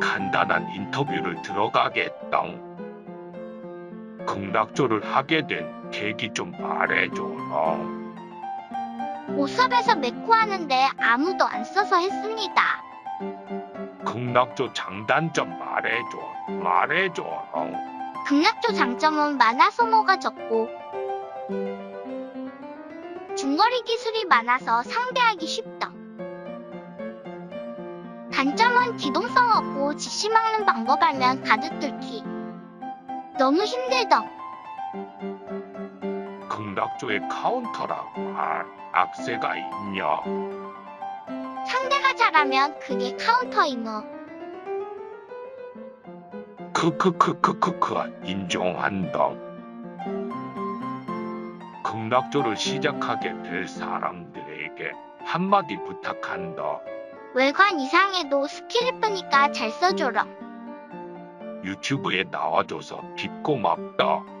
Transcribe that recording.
간단한 인터뷰를 들어가겠다. 극락조를 하게 된 계기 좀 말해줘. 어. 오섭에서 메코 하는데 아무도 안 써서 했습니다. 극락조 장단점 말해줘. 말해줘. 어. 극락조 장점은 만화 소모가 적고 중거리 기술이 많아서 상대하기 쉽다. 단점은 기동성 없고 지시 막는 방법 알면 가드 뚫기. 너무 힘들다. 극락조의 카운터라고 할 악세가 있냐? 상대가 잘하면 그게 카운터이너. 크크크크크크 인정한다. 극락조를 시작하게 될 사람들에게 한마디 부탁한다. 외관 이상해도 스킬 이쁘니까 잘 써줘라. 유튜브에 나와줘서 딥고맙다.